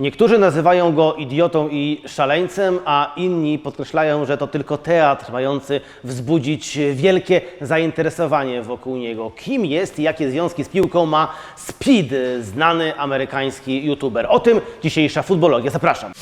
Niektórzy nazywają go idiotą i szaleńcem, a inni podkreślają, że to tylko teatr mający wzbudzić wielkie zainteresowanie wokół niego. Kim jest i jakie związki z piłką ma Speed, znany amerykański youtuber? O tym dzisiejsza futbologia. Zapraszam.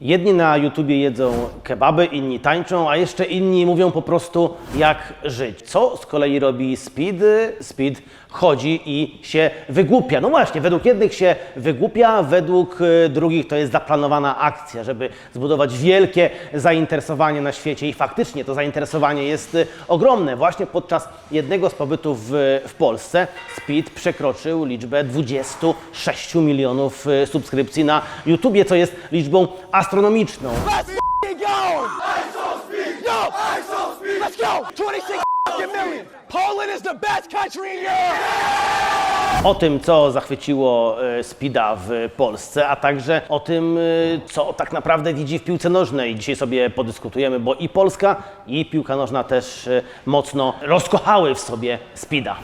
Jedni na YouTubie jedzą kebaby, inni tańczą, a jeszcze inni mówią po prostu jak żyć. Co z kolei robi Speed? Speed chodzi i się wygłupia. No właśnie, według jednych się wygłupia, według y, drugich to jest zaplanowana akcja, żeby zbudować wielkie zainteresowanie na świecie i faktycznie to zainteresowanie jest y, ogromne. Właśnie podczas jednego z pobytów w, w Polsce Speed przekroczył liczbę 26 milionów y, subskrypcji na YouTubie, co jest liczbą astronomiczną. Let's f***ing go! Yo! Let's go! 26 f***ing million! Poland is the best country in Europe! o tym, co zachwyciło e, Spida w Polsce, a także o tym, e, co tak naprawdę widzi w piłce nożnej. Dzisiaj sobie podyskutujemy, bo i Polska, i piłka nożna też e, mocno rozkochały w sobie Spida.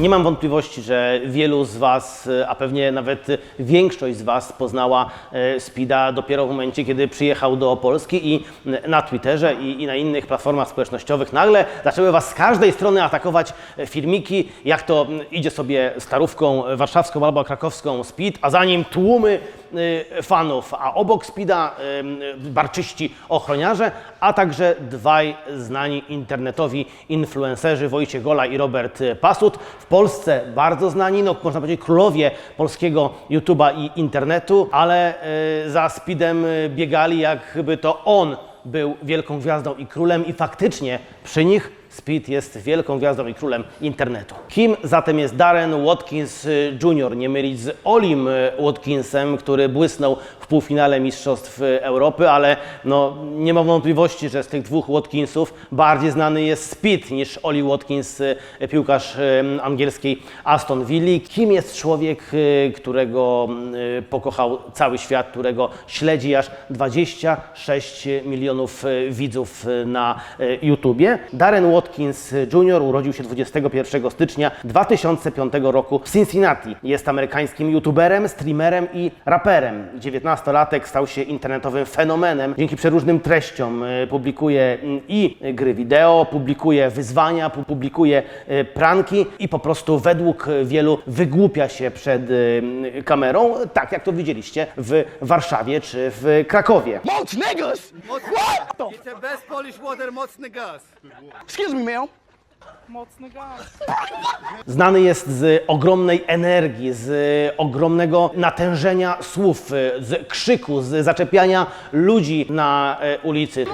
Nie mam wątpliwości, że wielu z Was, e, a pewnie nawet większość z Was poznała e, Spida dopiero w momencie, kiedy przyjechał do Polski i na Twitterze i, i na innych platformach społecznościowych. Nagle zaczęły Was z każdej strony atakować e, filmiki, jak to idzie sobie starówką warszawską albo krakowską Speed, a za nim tłumy fanów, a obok Spida y, barczyści ochroniarze, a także dwaj znani internetowi influencerzy Wojciech Gola i Robert Pasut. W Polsce bardzo znani, no można powiedzieć królowie polskiego YouTube'a i internetu, ale y, za Speedem y, biegali jakby to on był wielką gwiazdą i królem i faktycznie przy nich Speed jest wielką gwiazdą i królem internetu. Kim zatem jest Darren Watkins y, Jr., nie mylić z Olim y, Watkinsem, który błysnął w półfinale Mistrzostw y, Europy, ale no, nie ma wątpliwości, że z tych dwóch Watkinsów bardziej znany jest Speed niż Oli Watkins, piłkarz angielskiej Aston Villa. Kim jest człowiek, którego pokochał cały świat, którego śledzi aż 26 milionów widzów na YouTubie? Darren Watkins Jr. urodził się 21 stycznia 2005 roku w Cincinnati. Jest amerykańskim youtuberem, streamerem i raperem. 19-latek stał się internetowym fenomenem. Dzięki przeróżnym treściom y, publikuje mm, i gry wideo, publikuje wyzwania, pu- publikuje y, pranki i po prostu według wielu wygłupia się przed y, kamerą, tak jak to widzieliście w Warszawie czy w Krakowie. Niggas! What? the f- It's the best Polish water, mocny gaz. Excuse me, ma'am. Mocny gaz. Znany jest z ogromnej energii, z ogromnego natężenia słów, z krzyku, z zaczepiania ludzi na e, ulicy.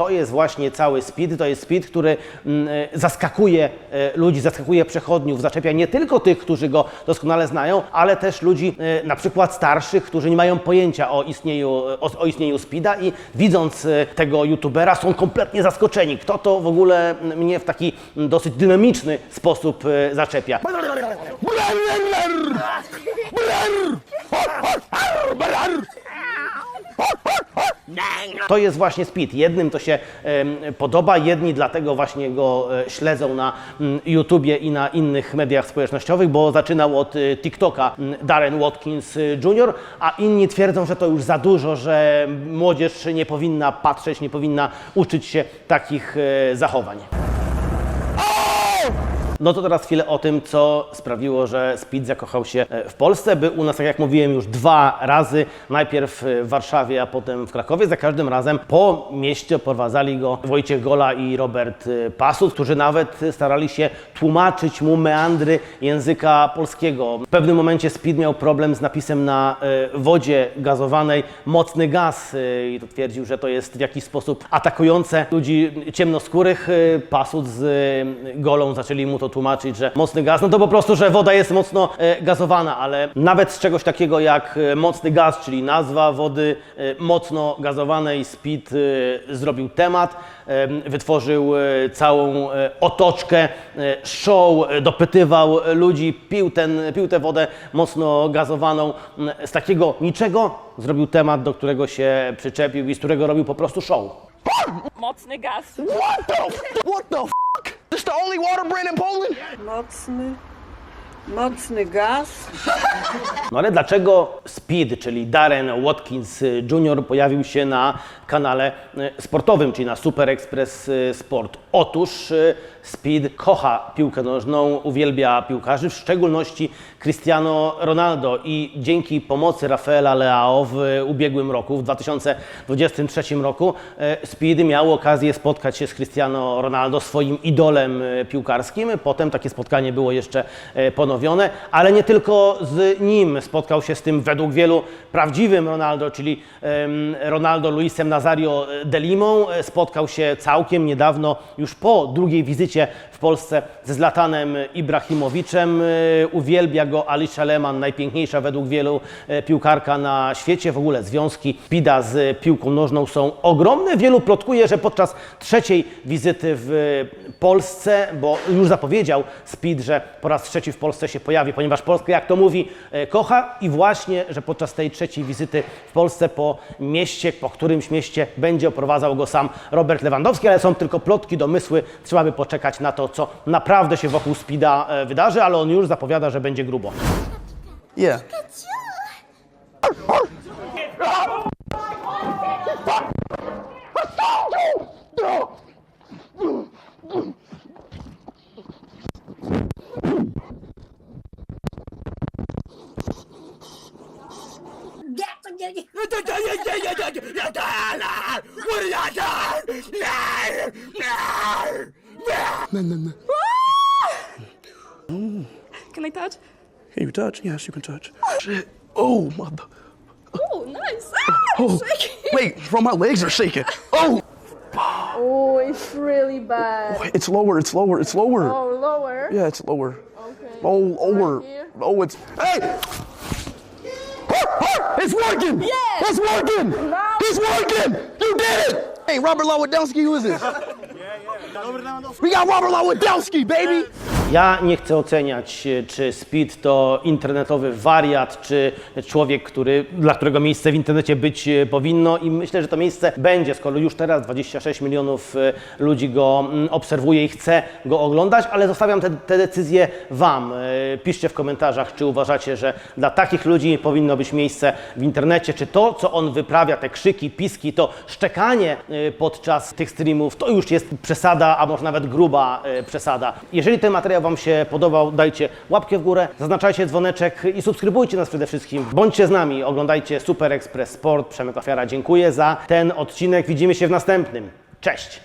To jest właśnie cały speed, to jest speed, który mm, e, zaskakuje e, ludzi, zaskakuje przechodniów, zaczepia nie tylko tych, którzy go doskonale znają, ale też ludzi e, na przykład starszych, którzy nie mają pojęcia o istnieniu, o, o istnieniu speeda i widząc tego youtubera są kompletnie zaskoczeni. Kto to w ogóle mnie w taki dosyć dynamiczny sposób zaczepia. To jest właśnie Speed. Jednym to się podoba, jedni dlatego właśnie go e, śledzą na mm, YouTubie i na innych mediach społecznościowych, bo zaczynał od e, TikToka mm, Darren Watkins e, Jr., a inni twierdzą, że to już za dużo, że młodzież nie powinna patrzeć, nie powinna uczyć się takich zachowań. No to teraz chwilę o tym, co sprawiło, że Speed zakochał się e, w Polsce. Był u nas, tak jak mówiłem, już dwa razy. Najpierw w Warszawie, a potem w Krakowie. Za każdym razem po mieście prowadzali go Wojciech Gola i Robert e, Pasut, którzy nawet starali się tłumaczyć mu meandry języka polskiego. W pewnym momencie Speed miał problem z napisem na e, wodzie gazowanej mocny gaz i to twierdził, że to jest w jakiś sposób atakujące ludzi ciemnoskórych. Pasut z Golą zaczęli mu to tłumaczyć, że mocny gaz, no to po prostu, że woda jest mocno e, gazowana, ale nawet z czegoś takiego jak e, mocny gaz, czyli nazwa wody e, mocno gazowanej, Speed e, zrobił temat, e, wytworzył e, całą e, otoczkę, e, show, e, dopytywał ludzi, pił, ten, pił tę wodę mocno gazowaną. Z takiego niczego zrobił temat, do którego się przyczepił i z którego robił po prostu show. Mocny gaz. What the What the f- This the only water brand in Poland? Mocny, mocny gaz. No ale dlaczego Speed, czyli Darren Watkins Jr. pojawił się na kanale e, sportowym, czyli na Super Express e, Sport? Otóż e, Speed kocha piłkę nożną, uwielbia piłkarzy, w szczególności Cristiano Ronaldo i dzięki pomocy Rafaela Leao w ubiegłym roku, w 2023 roku, e, Speed miał okazję spotkać się z Cristiano Ronaldo, swoim idolem e, piłkarskim. Potem takie spotkanie było jeszcze e, ponowione, ale nie tylko z nim spotkał się z tym według wielu prawdziwym Ronaldo, czyli Ronaldo Luisem Nazario de Limą. E, Spotkał się całkiem niedawno, już po drugiej wizycie w Polsce ze Zlatanem Ibrahimowiczem. E, Uwielbia go Alicia Lehmann, najpiękniejsza według wielu e, piłkarka na świecie. W ogóle związki Pida z piłką nożną są ogromne. Wielu plotkuje, że podczas trzeciej wizyty w Polsce, bo już zapowiedział Speed, że po raz trzeci w Polsce się pojawi, ponieważ Polska, jak to mówi, e, kocha i właśnie, że podczas tej trzeciej wizyty w Polsce po mieście, po którymś mieście będzie oprowadzał go sam Robert Lewandowski, ale są tylko plotki, domysły. Trzeba by poczekać na to, co naprawdę się wokół Speeda e, wydarzy, ale on już zapowiada, że będzie grubo. Yeah. Can I touch? Can you touch? Yes, you can touch. Shit. Oh, my. Ah, oh, nice. Oh, wait, bro, my legs are shaking. Oh, Oh, it's really bad. Oh, it's lower, it's lower, it's lower. Oh, lower. Yeah, it's lower. Okay. Oh, lower. Right? Oh, it's. Hey! It's working! Yes! It's working! Now- It's working! You did it! Hey, Robert Lewandowski, who is this? We got Robert Lewandowski, baby! Ja nie chcę oceniać, e, czy Speed to internetowy wariat, czy człowiek, który, dla którego miejsce w internecie być e, powinno i myślę, że to miejsce będzie, skoro już teraz 26 milionów e, ludzi go mm, obserwuje i chce go oglądać, ale zostawiam te, te decyzje Wam. Piszcie w komentarzach, czy uważacie, że dla takich ludzi powinno być miejsce w internecie, czy to, co on wyprawia, te krzyki, piski, to szczekanie podczas tych streamów, to już jest przesada, a może nawet gruba przesada. Jeżeli ten materiał Wam się podobał, dajcie łapkę w górę, zaznaczajcie dzwoneczek i subskrybujcie nas przede wszystkim. Bądźcie z nami, oglądajcie Super Express Sport. Przemek Ofiara, dziękuję za ten odcinek. Widzimy się w następnym. Cześć!